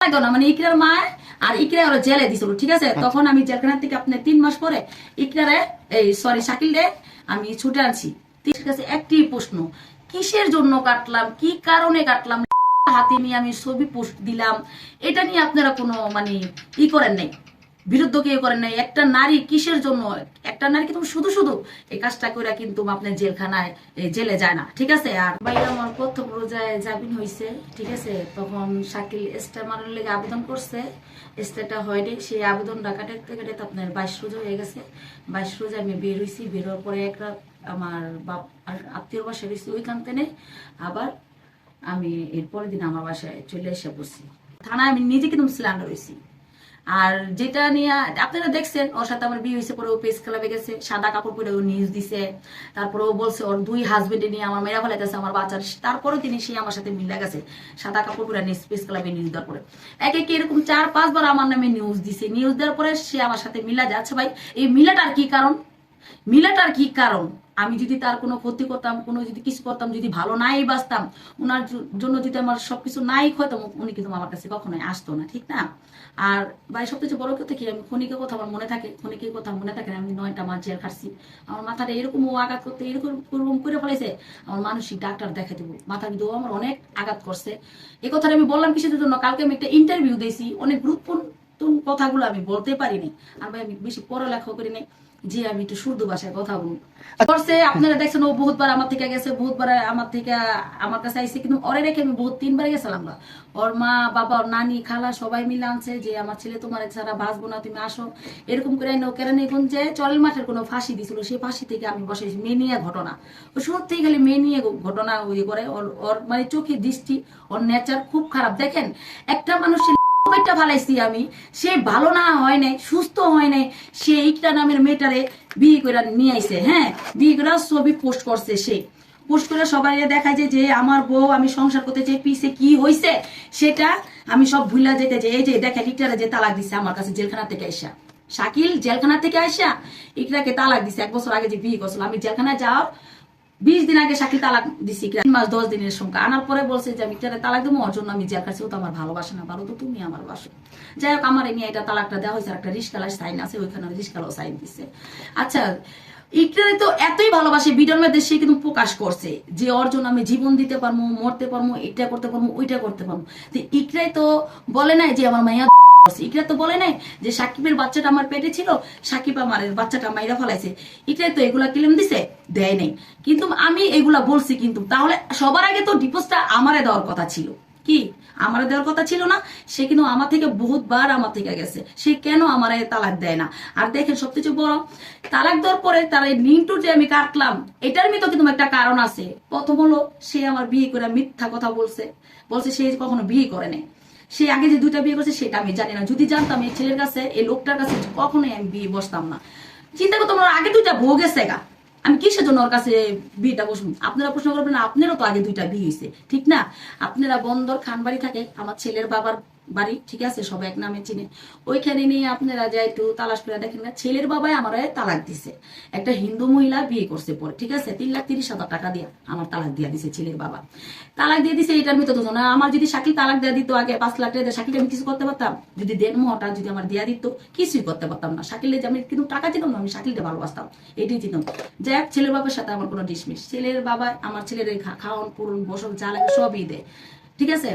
না মানে ইকরার মায় আর ইকরা ওরা জেলে দিছিল ঠিক আছে? তখন আমি জেলখানা থেকে আপনার তিন মাস পরে ইকরারে এই সরি শাকিল রে আমি ছুটে আনছি। ঠিক আছে একটি প্রশ্ন কিসের জন্য কাটলাম? কি কারণে কাটলাম? হাতে নিয়ে আমি ছবি পোস্ট দিলাম। এটা নিয়ে আপনারা কোনো মানে ই করেন নাই? বিরুদ্ধ কেউ করেন নাই। একটা নারী কিসের জন্য? একটা নারী কিন্তু শুধু শুধু? এই কাজটা করে কিন্তু আপনার জেলখানায় জেলে যায় না। ঠিক আছে? আর বাইরে আমার প্রথম রোজায় জামিন হয়েছে ঠিক আছে? তখন শাকিল স্টেমারের লেগে আবেদন করছে। স্টেটা হয়নি। সেই আবেদনটা কাটাতে কাটাতে আপনার বাইশ রোজা হয়ে গেছে। বাইশ রোজা আমি বের হয়েছি বের হওয়ার পরে একটা আমার বাপ আত্মীয় বাসা রয়েছি ওইখান থেকে। আবার আমি এরপরের দিন আমার বাসায় চলে এসে বসছি। থানায় আমি নিজে কিন্তু সিলিন্ডার হয়েছি আর যেটা নিয়ে আপনারা দেখছেন, ওর সাথে আমার বিয়ে হয়েছে পরে ও পেস ক্লাবে গেছে, সাদা কাপড় পরে ও নিউজ দিছে, তারপরে ও বলছে ওর দুই হাজবেন্ডে নিয়ে আমার মেয়েরা ফেলাইতেছে, আমার বাচ্চার তারপরে তিনি সে আমার সাথে মিলে গেছে, সাদা কাপড় পরে নিয়ে পেস ক্লাবে নিউজ দেওয়ার পরে। এক এক এরকম চার, পাঁচবার আমার নামে নিউজ দিছে নিউজ দেওয়ার পরে সে আমার সাথে মিলা যাচ্ছে ভাই। এই মিলাটার কি কারণ? মিলাটার কি কারণ? আমি যদি তার কোনো ক্ষতি করতাম, কোনো যদি কিছু করতাম, যদি ভালো নাই বাঁচতাম ওনার জন্য যদি আমার সবকিছু নাই হইতাম উনি কিন্তু আমার কাছে কখনোই আসতো না, ঠিক না? আর ভাই, সবচেয়ে বড় কথা কি? আমি খনিকের কথা আমার মনে থাকে খনিকের কথা মনে থাকে আমি নয়টা মাস জেল খাটছি। আমার মাথাটা এরকম ও আঘাত করতে, এরকম করে ফেলেছে, আমার মানসিক ডাক্তার দেখে দেবো। মাথা কিন্তু আমার অনেক আঘাত করছে। এই কথাটা আমি বললাম কিসের জন্য? কালকে আমি একটা ইন্টারভিউ দিয়েছি, অনেক গুরুত্বপূর্ণ কথাগুলো আমি বলতে পারিনি। আর ভাই, আমি বেশি পড়ালেখা করি নাই যে আমি একটু শুদ্ধ ভাষায় কথা বলব। করছে আপনারা দেখছেন ও বহুতবার আমার থেকে গেছে বহুতবার আমার থেকে আমার কাছে আইসে কিন্তু ওরে রেখে আমি বহুত তিনবার গেছিলাম না ওর মা বাবা ওর নানি খালা সবাই মিলে আনছে যে আমার ছেলে তোমার ছাড়া বাঁচবো না তুমি আসো। এরকম করে নৌকেরানিগঞ্জ যে চলের মাঠের কোনো ফাঁসি দিছিল সেই ফাঁসি থেকে আমি বসেছি মেনিয়া ঘটনা। ও সত্যি গেলে মেয়ে নিয়ে ঘটনা ওই করে ওর ওর মানে চোখের দৃষ্টি ওর নেচার খুব খারাপ। দেখেন একটা মানুষের পেটটা ফালাইছি আমি। সে ভালো না হয় নাই, সুস্থ হয় নাই, সে ইকটা নামের মেয়েটারে বিয়ে করে নিয়ে আইছে হ্যাঁ? বিয়ে করে ছবি পোস্ট করছে সে। পোস্ট করে সবাই দেখায় যে যে আমার বউ আমি সংসার করতে চাই, পিছে কি হইছে? সেটা আমি সব ভুলা যেতে যে, এই যে দেখেন ইকটারে যে তালাক দিছে আমার কাছে জেলখানা থেকে আইসা। শাকিল জেলখানা থেকে আইসা, ইকরাকে তালাক দিছে, এক বছর আগে যে বিয়ে করছিল। আমি জেলখানায় যাওয়ার বিশ দিন আগে শাকিল তালাক দিছি, তিন মাস দশ দিনের সংখ্যা। আনার পরে বলছে যে, আমি ইকটারে তালাক দেবো, ওর জন্য আমি জেল খাচ্ছি ও তো আমার ভালোবাসে না ভালো তো তুমি আমার বাসো। যাই হোক, আমার এই নিয়ে এটা তালাকটা দেওয়া হয়েছে একটা রিস্কালার সাইন আছে, ওইখানে রিস্কালাও সাইন দিছে। আচ্ছা ইকটারে তো এতই ভালোবাসে বিডর মধ্যে সে কিন্তু প্রকাশ করছে, যে ওর জন্য আমি জীবন দিতে পারব, মরতে পারব, এটা করতে পারব, ওইটা করতে পারব। তো ইকরাই তো বলে নাই যে, আমার মাইয়া করছে। ইকরা তো বলে নাই যে সাকিবের বাচ্চাটা আমার পেটে ছিল, সাকিব আমার বাচ্চাটা মাইরা ফলাইছে। ইকরাই তো এগুলা ক্লেম দিছে, দেয় নাই। কিন্তু আমি এগুলা বলছি কিন্তু, তাহলে সবার আগে তো ডিপোজটা আমারে দেওয়ার কথা ছিল। কি? আমার দেওয়ার কথা ছিল না? সে কিন্তু আমার থেকে বহুতবার আমার থেকে গেছে। সে কেন আমার তালাক দেয় না? আর দেখেন সবকিছু বড়, তালাক দেওয়ার পরে তার এই লিঙ্কটু যে আমি কাটলাম, এটার মতো কিন্তু একটা কারণ আছে। প্রথম হলো, সে আমার বিয়ে করে মিথ্যা কথা বলছে। বলছে সে কখনো বিয়ে করে নাই। সে আগে যে দুইটা বিয়ে করছে সেটা আমি জানি না। যদি জানতাম এই ছেলের কাছে, এই লোকটার কাছে, কখনোই আমি বিয়ে বসতাম না। চিন্তা করতাম আগে দুইটা ভোগ গেছে গা। আমি কিসের জন্য ওর কাছে বিয়েটা বসুন আপনারা প্রশ্ন করবেন আপনারও তো আগে দুইটা বিয়ে হয়েছে ঠিক না? আপনারা বন্দর খানবাড়ি থাকে, আমার ছেলের বাবার বাড়ি, ঠিক আছে? সবাই এক নামে চিনে। ওইখানে নিয়ে আপনারা যা একটু তালাশ করে দেখেন না, ছেলের বাবাই আমার তালাক দিছে। একটা হিন্দু মহিলা বিয়ে করছে পরে, ঠিক আছে? তিন লাখ তিরিশ হাজার টাকা দিয়া আমার তালাক দিয়া দিছে ছেলের বাবা। তালাক দিয়ে দিছে এটার তো না আমার যদি শাকিল তালাক দেওয়া দিত আগে পাঁচ লাখ টাকা দিয়ে শাকিল আমি কিছু করতে পারতাম? যদি দেড় মোহটা যদি আমার দেয়া দিত, কিছুই করতে পারতাম না। শাকিলে যে আমি কিন্তু টাকা দিতাম না, আমি শাকিলকে ভালোবাসতাম। এটাই দিতাম। যাই হোক, ছেলের বাবার সাথে আমার কোনো ডিসমিস। ছেলের বাবা, আমার ছেলের খাওয়ান, পুরন বসন যা সবই দেয়। ঠিক আছে?